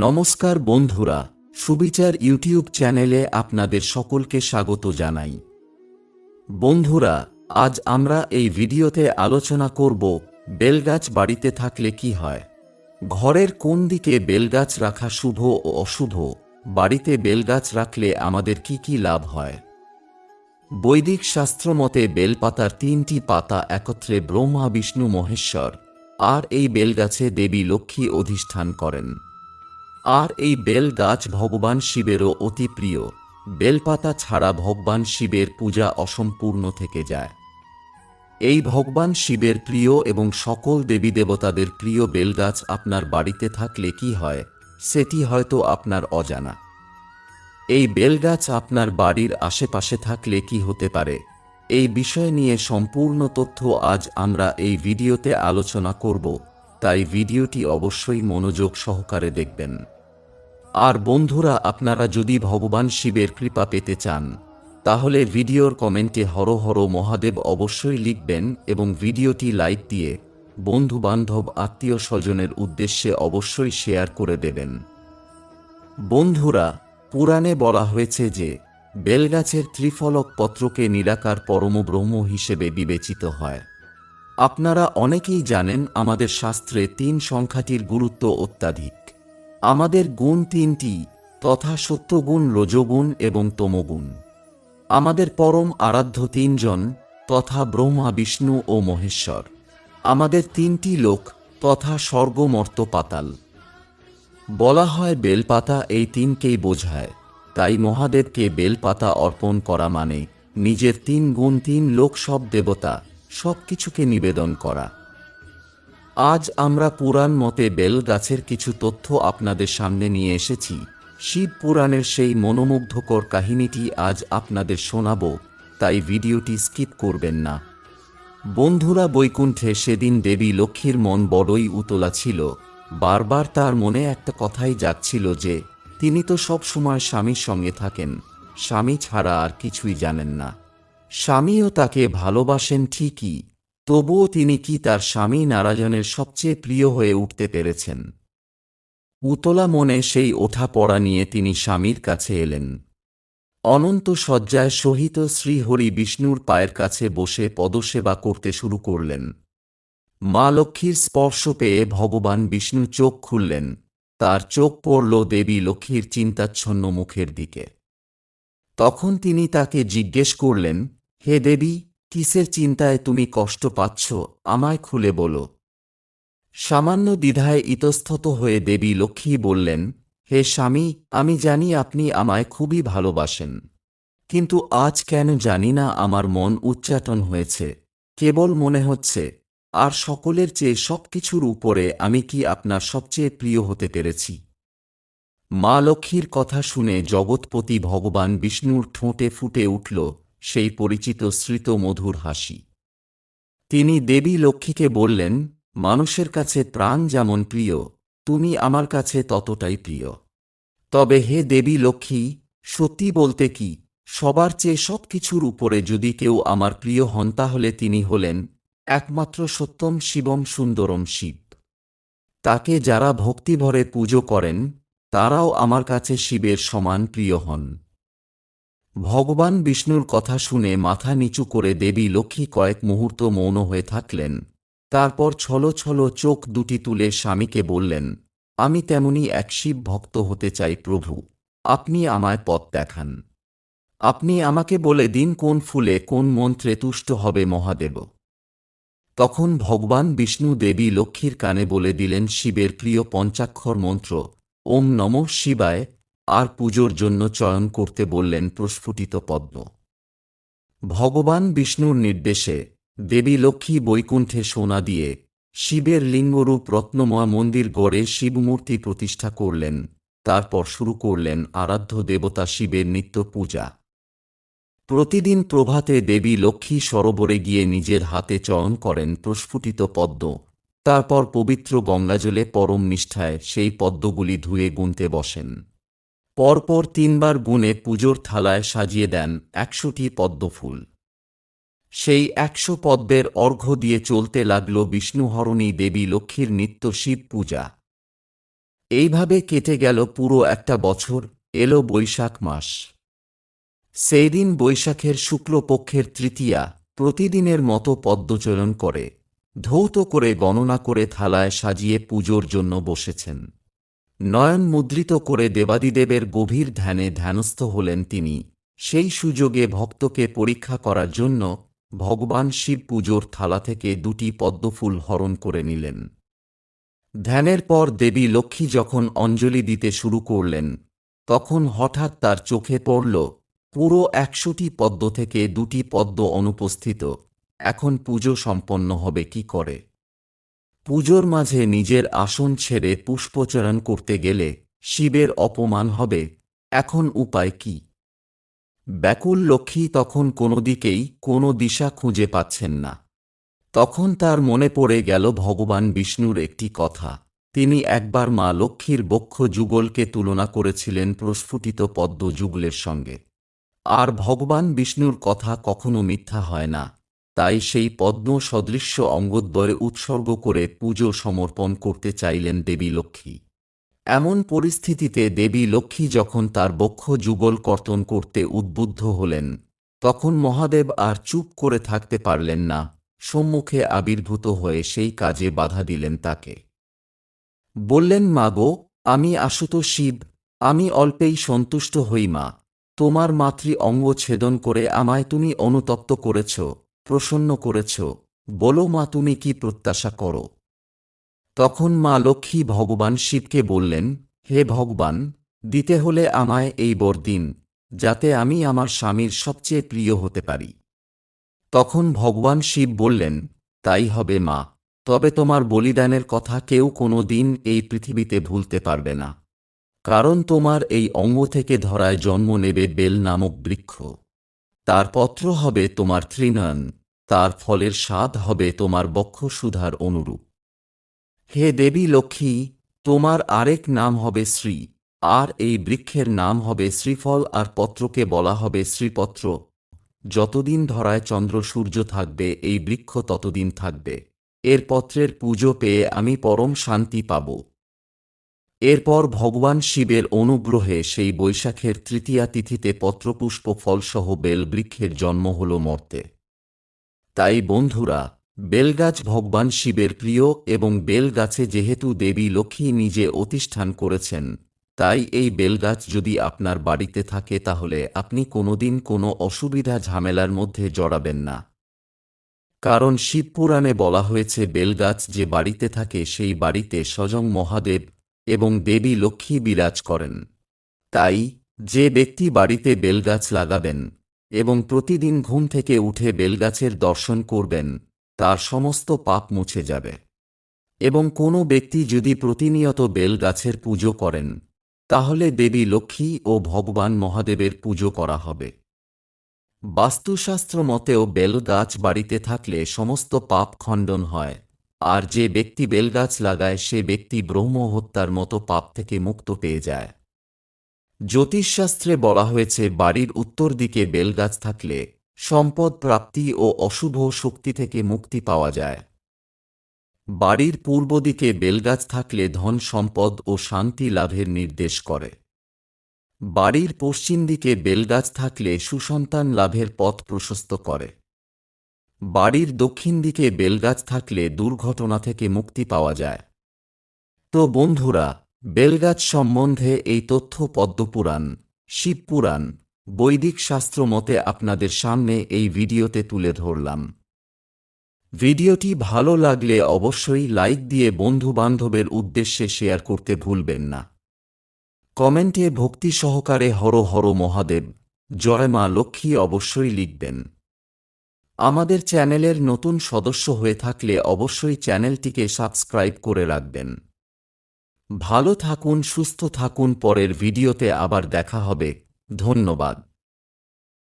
নমস্কার বন্ধুরা, সুবিচার ইউটিউব চ্যানেলে আপনাদের সকলকে স্বাগত জানাই। বন্ধুরা, আজ আমরা এই ভিডিওতে আলোচনা করব বেলগাছ বাড়িতে থাকলে কি হয়? ঘরের কোন দিকে বেলগাছ রাখা শুভ ও অশুভ? বাড়িতে বেলগাছ রাখলে আমাদের কি কি লাভ হয়? বৈদিক শাস্ত্র মতে বেলপাতার তিনটি পাতা একত্রে ব্রহ্মা, বিষ্ণু, মহেশ্বর, আর এই বেলগাছে দেবী লক্ষ্মী অধিষ্ঠান করেন। আর এই বেল গাছ ভগবান শিবেরও অতি প্রিয়। বেলপাতা ছাড়া ভগবান শিবের পূজা অসম্পূর্ণ থেকে যায়। এই ভগবান শিবের প্রিয় এবং সকল দেবী দেবতাদের প্রিয় বেলগাছ আপনার বাড়িতে থাকলে কি হয়, সেটি হয়তো আপনার অজানা। এই বেলগাছ আপনার বাড়ির আশেপাশে থাকলে কি হতে পারে, এই বিষয় নিয়ে সম্পূর্ণ তথ্য আজ আমরা এই ভিডিওতে আলোচনা করব। তাই ভিডিওটি অবশ্যই মনোযোগ সহকারে দেখবেন। আর বন্ধুরা, আপনারা যদি ভগবান শিবের কৃপা পেতে চান, তাহলে ভিডিওর কমেন্টে হর হর মহাদেব অবশ্যই লিখবেন এবং ভিডিওটি লাইক দিয়ে বন্ধু বান্ধব আত্মীয় স্বজনের উদ্দেশ্যে অবশ্যই শেয়ার করে দেবেন। বন্ধুরা, পুরাণে বলা হয়েছে যে, বেলগাছের ত্রিফলক পত্রকে নিরাকার পরম ব্রহ্ম হিসেবে বিবেচিত হয়। আপনারা অনেকেই জানেন আমাদের শাস্ত্রে তিন সংখ্যাটির গুরুত্ব অত্যাধিক। আমাদের গুণ তিনটি, তথা সত্যগুণ রজগুণ এবং তমগুণ। আমাদের পরম আরাধ্য তিনজন, তথা ব্রহ্মা, বিষ্ণু ও মহেশ্বর। আমাদের তিনটি লোক, তথা স্বর্গমর্ত পাতাল। বলা হয় বেলপাতা এই তিনকেই বোঝায়, তাই মহাদেবকে বেলপাতা অর্পণ করা মানে নিজের তিন গুণ তিন লোক সব দেবতা। সব কিছুকে নিবেদন করা। আজ আমরা পুরাণ মতে বেল গাছের কিছু তথ্য আপনাদের সামনে নিয়ে এসেছি। শিব পুরাণের সেই মনোমুগ্ধকর কাহিনীটি আজ আপনাদের শোনাব, তাই ভিডিওটি স্কিপ করবেন না। বন্ধুরা, বৈকুণ্ঠে সেদিন দেবী লক্ষ্মীর মন বড়ই উতলা ছিল। বারবার তার মনে একটা কথাই যাচ্ছিল যে, তিনি তো সব সময় স্বামীর সঙ্গে থাকেন, স্বামী ছাড়া আর কিছুই জানেন না। স্বামীও তাকে ভালোবাসেন ঠিকই, তবুও তিনি কি তার স্বামী নারায়ণের সবচেয়ে প্রিয় হয়ে উঠতে পেরেছেন? উতলা মনে সেই ওঠা পড়া নিয়ে তিনি স্বামীর কাছে এলেন। অনন্ত শয্যায় সহিত শ্রীহরি বিষ্ণুর পায়ের কাছে বসে পদসেবা করতে শুরু করলেন। মা লক্ষ্মীর স্পর্শ পেয়ে ভগবান বিষ্ণু চোখ খুললেন। তার চোখ পড়ল দেবী লক্ষ্মীর চিন্তাচ্ছন্ন মুখের দিকে। তখন তিনি তাকে জিজ্ঞেস করলেন হে দেবী, কিসের চিন্তায় তুমি কষ্ট পাচ্ছ, আমায় খুলে বলো। সামান্য দ্বিধায় ইতস্তত হয়ে দেবী লক্ষ্মী বললেন, হে স্বামী, আমি জানি আপনি আমায় খুবই ভালোবাসেন। কিন্তু আজ কেন জানি না আমার মন উচ্চাটন হয়েছে। কেবল মনে হচ্ছে, আর সকলের চেয়ে সবকিছুর উপরে আমি কি আপনার সবচেয়ে প্রিয় হতে পেরেছি? মা লক্ষ্মীর কথা শুনে জগৎপতি ভগবান বিষ্ণুর ঠোঁটে ফুটে উঠল সেই পরিচিত স্মৃত মধুর হাসি। তিনি দেবী লক্ষ্মীকে বললেন, মানুষের কাছে প্রাণ যেমন প্রিয়, তুমি আমার কাছে ততটাই প্রিয়। তবে হে দেবী লক্ষ্মী, সত্যি বলতে কি, সবার চেয়ে সব কিছুর উপরে যদি কেউ আমার প্রিয় হন তাহলে তিনি হলেন একমাত্র সত্যম শিবম সুন্দরম শিব। তাকে যারা ভক্তিভরে পুজো করেন, তারাও আমার কাছে শিবের সমান প্রিয় হন। ভগবান বিষ্ণুর কথা শুনে মাথা নিচু করে দেবী লক্ষ্মী কয়েক মুহূর্ত মৌন হয়ে থাকলেন। তারপর ছলো ছলো চোখ দুটি তুলে স্বামীকে বললেন, আমি তেমনি এক শিব ভক্ত হতে চাই প্রভু, আপনি আমায় পথ দেখান। আপনি আমাকে বলে দিন কোন ফুলে কোন মন্ত্রে তুষ্ট হবে মহাদেব। তখন ভগবান বিষ্ণু দেবী লক্ষ্মীর কানে বলে দিলেন শিবের প্রিয় পঞ্চাক্ষর মন্ত্র, ওম নম শিবায় আর পুজোর জন্য চয়ন করতে বললেন প্রস্ফুটিত পদ্ম। ভগবান বিষ্ণুর নির্দেশে দেবী লক্ষ্মী বৈকুণ্ঠে সোনা দিয়ে শিবের লিঙ্গরূপ রত্নময় মন্দির গড়ে শিবমূর্তি প্রতিষ্ঠা করলেন, তারপর শুরু করলেন আরাধ্য দেবতা শিবের নিত্য পূজা। প্রতিদিন প্রভাতে দেবী লক্ষ্মী সরোবরে গিয়ে নিজের হাতে চয়ন করেন প্রস্ফুটিত পদ্ম, তারপর পবিত্র গঙ্গাজলে পরম নিষ্ঠায় সেই পদ্মগুলি ধুয়ে গুনতে বসেন। পরপর তিনবার গুনে পুজোর থালায় সাজিয়ে দেন একশোটি পদ্মফুল। সেই একশো পদ্মের অর্ঘ্য দিয়ে চলতে লাগল বিষ্ণুহরণী দেবী লক্ষ্মীর নিত্য শিব পূজা। এইভাবে কেটে গেল পুরো একটা বছর, এলো বৈশাখ মাস। সেই দিন বৈশাখের শুক্লপক্ষের তৃতীয়া প্রতিদিনের মতো পদ্মচলন করে, ধৌত করে গণনা করে থালায় সাজিয়ে পুজোর জন্য বসেছেন। নয়ন মুদ্রিত করে দেবাদিদেবের গভীর ধ্যানে ধ্যানস্থ হলেন তিনি। সেই সুযোগে ভক্তকে পরীক্ষা করার জন্য ভগবান শিব পুজোর থালা থেকে দুটি পদ্মফুল হরণ করে নিলেন। ধ্যানের পর দেবী লক্ষ্মী যখন অঞ্জলি দিতে শুরু করলেন, তখন হঠাৎ তার চোখে পড়ল, পুরো একশোটি পদ্ম থেকে দুটি পদ্ম অনুপস্থিত, এখন পুজো সম্পন্ন হবে কি করে? পুজোর মাঝে নিজের আসন ছেড়ে পুষ্পচরণ করতে গেলে শিবের অপমান হবে, এখন উপায় কি? ব্যাকুল লক্ষ্মী তখন কোনো দিকেই কোনো দিশা খুঁজে পাচ্ছেন না। তখন তার মনে পড়ে গেল ভগবান বিষ্ণুর একটি কথা। তিনি একবার মা লক্ষ্মীর বক্ষ যুগলকে তুলনা করেছিলেন প্রস্ফুটিত পদ্ম যুগলের সঙ্গে। আর ভগবান বিষ্ণুর কথা কখনো মিথ্যা হয় না। তাই সেই পদ্ম সদৃশ্য অঙ্গদ্বয়ে উৎসর্গ করে পুজো সমর্পণ করতে চাইলেন দেবী লক্ষ্মী। এমন পরিস্থিতিতে দেবী লক্ষ্মী যখন তার বক্ষ যুগল কর্তন করতে উদ্বুদ্ধ হলেন, তখন মহাদেব আর চুপ করে থাকতে পারলেন না, সম্মুখে আবির্ভূত হয়ে সেই কাজে বাধা দিলেন তাকে। বললেন, মা গো, আমি আশুত শিব, আমি অল্পেই সন্তুষ্ট হই মা, তোমার মাতৃ অঙ্গ ছেদন করে আমায় তুমি অনুতপ্ত করেছ প্রসন্ন করেছ, বলো মা তুমি কি প্রত্যাশা করো। তখন মা লক্ষ্মী ভগবান শিবকে বললেন, হে ভগবান, দিতে হলে আমায় এই বর দিন, যাতে আমি আমার স্বামীর সবচেয়ে প্রিয় হতে পারি। তখন ভগবান শিব বললেন, তাই হবে মা, তবে তোমার বলিদানের কথা কেউ কোনো দিন এই পৃথিবীতে ভুলতে পারবে না। কারণ তোমার এই অঙ্গ থেকে ধরায় জন্ম নেবে বেল নামক বৃক্ষ। তার পত্র হবে তোমার তৃণয়ন তার ফলের স্বাদ হবে তোমার বক্ষ সুধার অনুরূপ। হে দেবী লক্ষ্মী, তোমার আরেক নাম হবে শ্রী, আর এই বৃক্ষের নাম হবে শ্রীফল, আর পত্রকে বলা হবে শ্রীপত্র। যতদিন ধরায় চন্দ্র সূর্য থাকবে, এই বৃক্ষ ততদিন থাকবে। এর পত্রের পুজো পেয়ে আমি পরম শান্তি পাব। এরপর ভগবান শিবের অনুগ্রহে সেই বৈশাখের তৃতীয়া তিথিতে পত্রপুষ্প ফলসহ বেল বৃক্ষের জন্ম হল মর্তে। তাই বন্ধুরা, বেলগাছ ভগবান শিবের প্রিয় এবং বেলগাছে যেহেতু দেবী লক্ষ্মী নিজে অতিষ্ঠান করেছেন, তাই এই বেলগাছ যদি আপনার বাড়িতে থাকে তাহলে আপনি কোনোদিন কোনো অসুবিধা ঝামেলার মধ্যে জড়াবেন না। কারণ শিবপুরাণে বলা হয়েছে, বেলগাছ যে বাড়িতে থাকে সেই বাড়িতে স্বয়ং মহাদেব এবং দেবী লক্ষ্মী বিরাজ করেন। তাই, যে ব্যক্তি বাড়িতে বেলগাছ লাগাবেন এবং প্রতিদিন ঘুম থেকে উঠে বেলগাছের দর্শন করবেন, তার সমস্ত পাপ মুছে যাবে। এবং কোনো ব্যক্তি যদি প্রতিনিয়ত বেলগাছের পুজো করেন, তাহলে দেবী লক্ষ্মী ও ভগবান মহাদেবের পুজো করা হবে। বাস্তুশাস্ত্র মতেও বেলগাছ বাড়িতে থাকলে সমস্ত পাপ খণ্ডন হয়। আর যে ব্যক্তি বেলগাছ লাগায়, সে ব্যক্তি ব্রহ্ম হত্যার মতো পাপ থেকে মুক্ত পেয়ে যায়। জ্যোতিষশাস্ত্রে বলা হয়েছে, বাড়ির উত্তর দিকে বেলগাছ থাকলে সম্পদ প্রাপ্তি ও অশুভ শক্তি থেকে মুক্তি পাওয়া যায়। বাড়ির পূর্ব দিকে বেলগাছ থাকলে ধন সম্পদ ও শান্তি লাভের নির্দেশ করে। বাড়ির পশ্চিম দিকে বেলগাছ থাকলে সুসন্তান লাভের পথ প্রশস্ত করে। বাড়ির দক্ষিণ দিকে বেলগাছ থাকলে দুর্ঘটনা থেকে মুক্তি পাওয়া যায়। তো বন্ধুরা, বেলগাছ সম্বন্ধে এই তথ্য পদ্মপুরাণ, শিবপুরাণ, বৈদিক শাস্ত্র মতে আপনাদের সামনে এই ভিডিওতে তুলে ধরলাম। ভিডিওটি ভালো লাগলে অবশ্যই লাইক দিয়ে বন্ধু বান্ধবের উদ্দেশ্যে শেয়ার করতে ভুলবেন না। কমেন্টে ভক্তি সহকারে হর হর মহাদেব, জয় মা লক্ষ্মী অবশ্যই লিখবেন। আমাদের চ্যানেলের নতুন সদস্য হয়ে থাকলে অবশ্যই চ্যানেলটিকে সাবস্ক্রাইব করে রাখবেন। ভালো থাকুন, সুস্থ থাকুন, পরের ভিডিওতে আবার দেখা হবে। ধন্যবাদ।